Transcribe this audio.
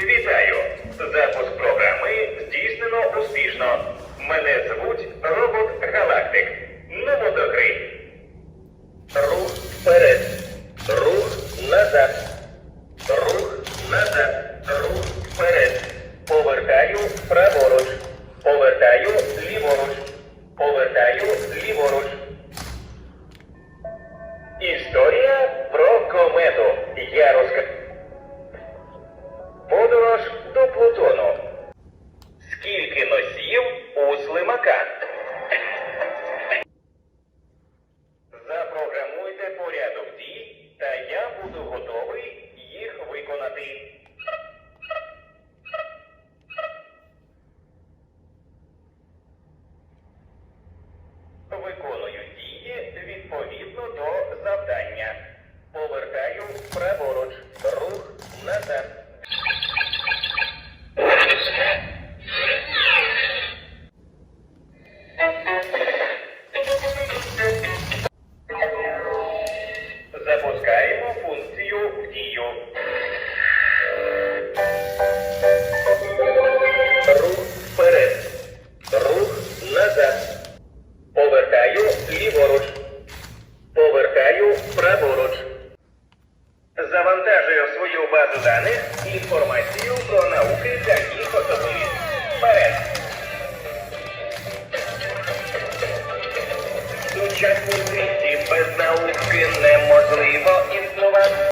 Вітаю! Запуск програми здійснено успішно. Мене звуть Робот Галактик. Ну до гри. Рух вперед. Рух назад. Рух назад. Рух вперед. Повертаю праворуч. Повертаю ліворуч. Повертаю ліворуч. Історія про комету. Я Виконую дії відповідно до завдання. Повертаю праворуч. Рух назад. Запускаємо функцію в дію. Завантажую в свою базу даних інформацію про науки та їх особливість. Вперед! Сучасні світі без науки неможливо.